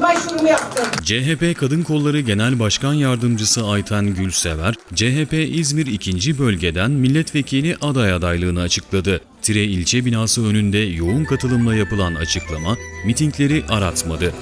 için başvurumu yaptım. CHP Kadın Kolları Genel Başkan Yardımcısı Ayten Gülsever, CHP İzmir 2. Bölgeden milletvekili aday adaylığını açıkladı. Tire ilçe binası önünde yoğun katılımla yapılan açıklama mitingleri aratmadı.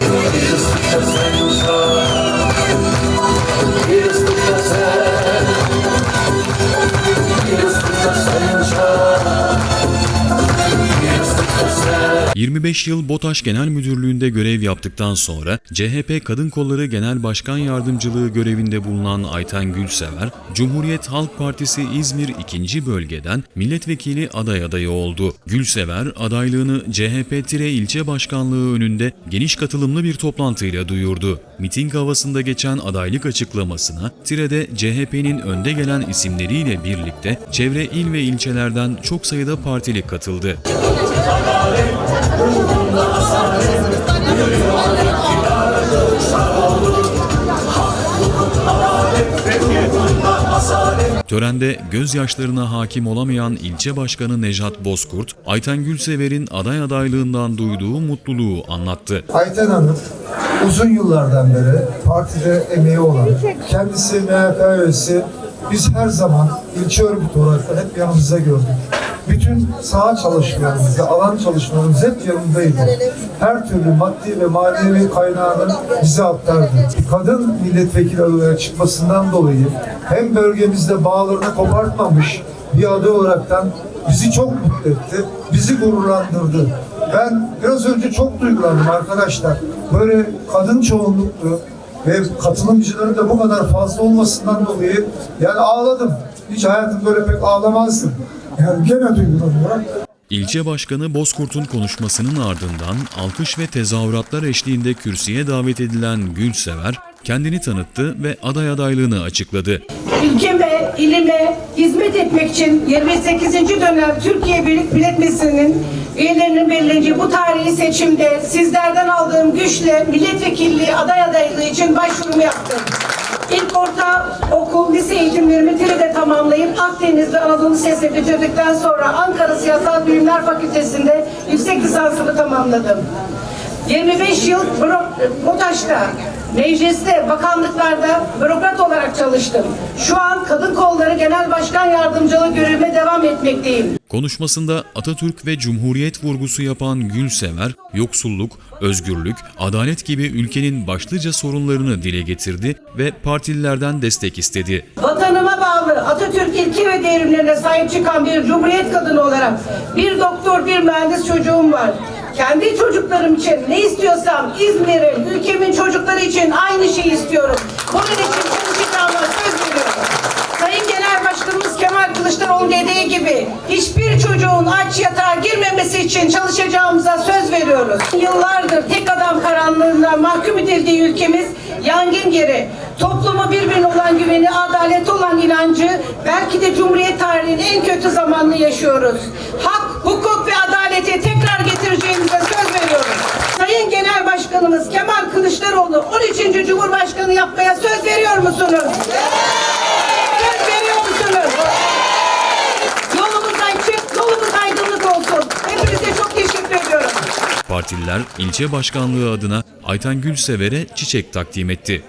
...25 yıl BOTAŞ Genel Müdürlüğü'nde görev yaptıktan sonra... ...CHP Kadın Kolları Genel Başkan Yardımcılığı görevinde bulunan Ayten Gülsever... ...Cumhuriyet Halk Partisi İzmir 2. Bölgeden milletvekili aday adayı oldu. Gülsever adaylığını CHP Tire ilçe başkanlığı önünde geniş katılımlı bir toplantıyla duyurdu. Miting havasında geçen adaylık açıklamasına Tire'de CHP'nin önde gelen isimleriyle birlikte çevre il ve ilçelerden çok sayıda partili katıldı. Törende gözyaşlarına hakim olamayan ilçe başkanı Nejat Bozkurt, Ayten Gülsever'in aday adaylığından duyduğu mutluluğu anlattı. Ayten Hanım uzun yıllardan beri partide emeği olan, kendisi MHP üyesi, biz her zaman ilçe örgüt olarak hep yanımızda gördük. Bütün saha çalışmalarımızda, alan çalışmalarımız hep yanındaydı. Her türlü maddi ve manevi kaynağını bize aktardı. Kadın milletvekili olarak çıkmasından dolayı hem bölgemizde bağlarını kopartmamış bir aday olaraktan bizi çok mutlu etti, bizi gururlandırdı. Ben biraz önce çok duygulandım arkadaşlar. Böyle kadın çoğunluklu ve katılımcıların da bu kadar fazla olmasından dolayı yani ağladım. Hiç hayatım böyle pek ağlamazdım. Yani gene duygulanıyorum. İlçe Başkanı Bozkurt'un konuşmasının ardından alkış ve tezahüratlar eşliğinde kürsüye davet edilen Gülsever, kendini tanıttı ve aday adaylığını açıkladı. Ülkeme, ilime hizmet etmek için 28. dönem Türkiye Büyük Millet Meclisi'nin üyelerinin belirleneceği bu tarihi seçimde sizlerden aldığım güçle milletvekilliği aday adaylığı için başvurumu yaptım. İlk orta okul lise eğitimlerimi Tire'de tamamlayıp Akdeniz Anadolu Lisesi'ne bitirdikten sonra Ankara Siyasal Bilimler Fakültesi'nde yüksek lisansımı tamamladım. 25 yıl BOTAŞ'ta, mecliste, bakanlıklarda bürokrat olarak çalıştım. Şu an Kadın Kolları Genel Başkan Yardımcılığı görevime devam etmekteyim. Konuşmasında Atatürk ve Cumhuriyet vurgusu yapan Gülsever, yoksulluk, özgürlük, adalet gibi ülkenin başlıca sorunlarını dile getirdi ve partililerden destek istedi. Vatanıma bağlı Atatürk ilki ve devrimlerine sahip çıkan bir cumhuriyet kadını olarak bir doktor, bir mühendis çocuğum var. Kendi çocuklarım için ne istiyorsam İzmir'in, ülkemin çocukları için aynı şeyi istiyorum. Bunun için çalışacağıma söz veriyorum. Sayın Genel Başkanımız Kemal Kılıçdaroğlu dediği gibi hiçbir çocuğun aç yatağa girmemesi için çalışacağımıza söz veriyoruz. Yıllardır tek adam karanlığına mahkum edildiği ülkemiz yangın yeri. Toplumu birbirine olan güveni, adalete olan inancı belki de Cumhuriyet tarihinin en kötü zamanını yaşıyoruz. Başkanımız Kemal Kılıçdaroğlu 13. Cumhurbaşkanı yapmaya söz veriyor musunuz? Söz veriyor musunuz? Yolumuz açık, yolumuz aydınlık olsun. Hepinize çok teşekkür ediyorum. Partililer ilçe başkanlığı adına Ayten Gülsever'e çiçek takdim etti.